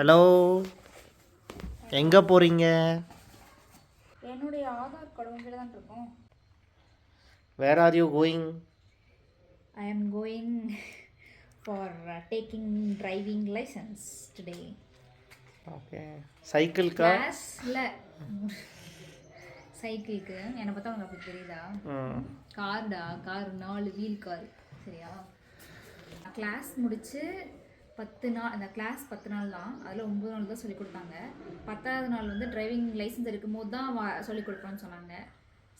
Hello எங்கே போகிறீங்க என்னுடைய ஆதார் கார்டு உங்ககிட்ட தான் இருக்கும். Where are you going I am going for taking driving license today okay சைக்கிள்க்கா கிளாஸில் சைக்கிளுக்கு என்னை பார்த்தா உங்களுக்கு அப்படி தெரியுதா? கார்டா கார் நாலு வீல் கார் சரியா? கிளாஸ் முடிச்சு பத்து நாள் அந்த கிளாஸ் பத்து நாள் தான். அதில் ஒம்பது நாள் தான் சொல்லிக் கொடுத்தாங்க. பத்தாவது நாள் வந்து டிரைவிங் லைசன்ஸ் இருக்கும்போது தான் வா சொல்லிக் கொடுப்போம்னு சொன்னாங்க.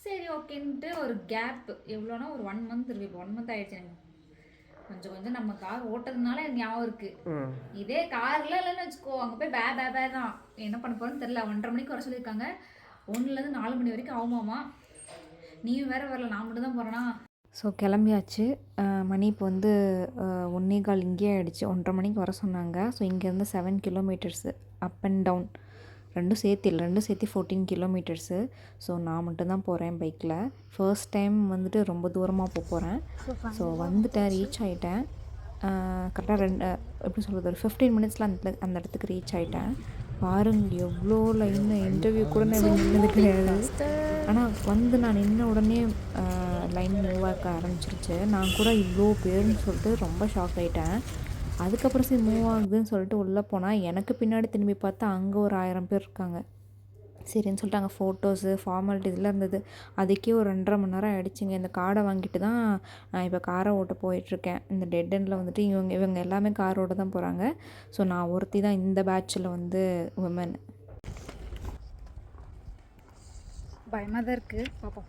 சரி ஓகேன்ட்டு ஒரு கேப் எவ்வளோனா ஒரு ஒன் மந்த் இருக்கு. இப்போ ஒன் மந்த் ஆயிடுச்சு எனக்கு. கொஞ்சம் கொஞ்சம் நம்ம கார் ஓட்டுறதுனால எனக்கு ஞாபகம் இருக்குது ம். இதே கார்ல இல்லைன்னு வச்சுக்கோ அங்கே போய் பே பே பே தான். என்ன பண்ண போறோம்னு தெரியல. ஒன்றரை மணிக்கு வர சொல்லியிருக்காங்க. ஒன்றுலேருந்து நாலு மணி வரைக்கும் ஆகுமாமா? நீயும் வேற வரல. நான் மட்டும் தான் போகிறேன்னா ஸோ கிளம்பியாச்சு. மணி இப்போ வந்து ஒன்னே கால் இங்கேயே ஆயிடுச்சு. ஒன்றரை மணிக்கு வர சொன்னாங்க. ஸோ இங்கேருந்து seven kilometres up and down ரெண்டும் சேர்த்து இல்லை ரெண்டும் சேர்த்து ஃபோர்டீன் கிலோமீட்டர்ஸு ஸோ நான் மட்டும்தான் போகிறேன் பைக்கில் ஃபர்ஸ்ட் டைம் வந்துட்டு ரொம்ப தூரமாக போக போகிறேன் ஸோ வந்துட்டேன் ரீச் ஆகிட்டேன் கரெக்டாக ரெண்டு எப்படி சொல்கிறது ஒரு ஃபிஃப்டீன் மினிட்ஸில் அந்த அந்த இடத்துக்கு ரீச் ஆகிட்டேன் பாருங்க எவ்வளோ லைன் இன்டர்வியூ கூட நான் நின்னது கிடையாது ஆனால் வந்து நான் நின்ன உடனே லைன் மூவ் ஆக ஆரம்பிச்சிருச்சு. நான் கூட இவ்வளோ பேருன்னு சொல்லிட்டு ரொம்ப ஷாக் ஆகிட்டேன் அதுக்கப்புறம் சரி மூவ் ஆகுதுன்னு சொல்லிட்டு உள்ளே போனால் எனக்கு பின்னாடி திரும்பி பார்த்தா அங்கே ஒரு ஆயிரம் பேர் இருக்காங்க. சரின்னு சொல்லிட்டு அங்கே ஃபோட்டோஸு ஃபார்மாலிட்டிஸ்லாம் இருந்தது. அதுக்கே ஒரு ரெண்டரை மணி நேரம் ஆகிடுச்சிங்க இந்த கார்டை வாங்கிட்டு தான் நான் இப்போ காரை ஓட்ட போயிட்டுருக்கேன். இந்த டெட் எண்டில் வந்துட்டு இவங்க இவங்க எல்லாமே கார் ஓட்ட தான் போகிறாங்க ஸோ நான் ஒருத்தி தான் இந்த பேட்சில் வந்து உமன் பயமாக தான் இருக்குது பார்ப்போம்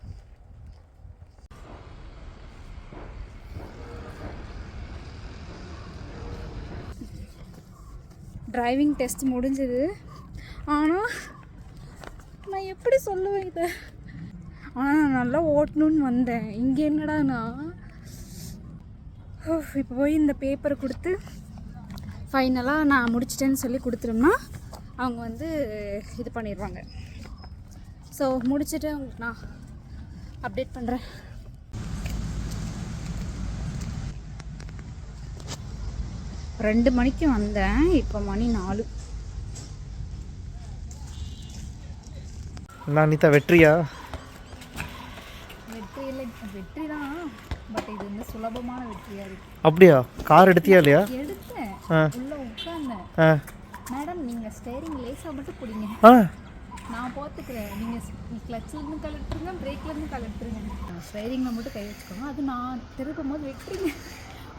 டிரைவிங் டெஸ்ட் முடிஞ்சது. ஆனால் நான் எப்படி சொல்லுவேன் இதை? ஆனால் நான் நல்லா ஓட்டணும்னு வந்தேன். இங்கே என்னடா நான் இப்போ போய் இந்த பேப்பரை கொடுத்து ஃபைனலாக நான் முடிச்சிட்டேன்னு சொல்லி கொடுத்துட்டோம்னா அவங்க வந்து இது பண்ணிடுவாங்க. ஸோ முடிச்சுட்டு உங்களுக்கு நான் அப்டேட் பண்ணுறேன் ரெண்டு மணிக்கு வந்தேன் இப்போ மணி நாலு. அனிதா வெற்றியா? வெற்றி இல்லை வெற்றி தான் பட் இது வந்து சுலபமான வெற்றியாக இருக்கு. அப்படியா? கார் எடுத்தியா இல்லையா? எடுத்தேன் உள்ள உட்கார்ந்தேன். மேடம் நீங்கள் ஸ்டேரிங் லேசாக மட்டும் பிடிங்க. நான் பார்த்துக்கிறேன். நீங்கள் கிளச்சிலேருந்து கலட்டுருங்க பிரேக்லேருந்து கலட்டுருங்க ஸ்டேரிங்கில் மட்டும் கை வச்சுக்கோங்க. அது நான் திருப்பும் போது வெட்டுறீங்க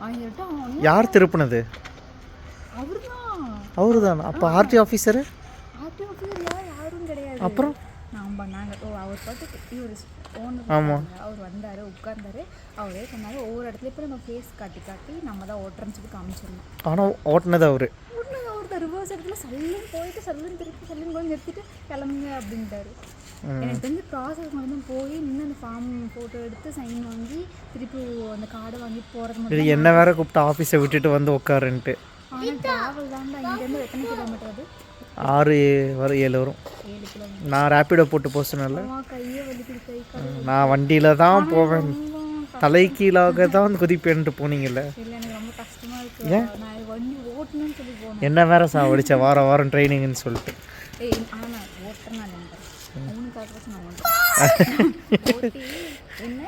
ஆகிட்ட யார் திருப்புனது? அவர் தான் தானா அப்போ ஆர்டி ஆஃபீஸரு ஆர்டி ஆஃபீஸர் யாரும் கிடையாது. அப்புறம்? நாம் பண்ணாங்க ஓ அவர் பாட்டு இவர் ஓனர் ஆமாம். அவர் வந்தார் உட்கார்ந்தாரு. அவரே சொன்னாரு ஒவ்வொரு இடத்துல இப்போ நம்ம ஃபேஸ் காட்டி காட்டி நம்ம தான் ஓட்டுறோன்னு சொல்லி காமிச்சிடணும். ஆனால் ஓட்டுனது அவரு. உடனே அவர் ரிவர்ஸ் இடத்துல சல்லுன்னு போயிட்டு சல்லுன்னு திருப்பி சல்லுன்னு போய் நிறுத்திட்டு கிளம்புங்க அப்படின்ட்டாரு. எனக்கு தெரிஞ்சு ப்ராசஸ் மட்டும் போய் நின்று அந்த ஃபார்ம் ஃபோட்டோ எடுத்து சைன் வாங்கி திருப்பி அந்த கார்டை வாங்கி போகிறது மட்டும் என்ன வேற கூப்பிட்டு ஆஃபீஸை விட்டுட்டு வந்து உட்காருன்ட்டு. ஆறு வரும். ஏழு வரும் நான் ரேப்பிடோ போட்டு கால் நான் வண்டியில் தான் போவேன். ரொம்ப தலைக்கீழாக தான் குதிப்பேன்ட்டு போனீங்கல்ல. போனேன். என்ன வேற சாவடிச்ச வாரம் வாரம் ட்ரைனிங்னு சொல்லிட்டு. என்ன?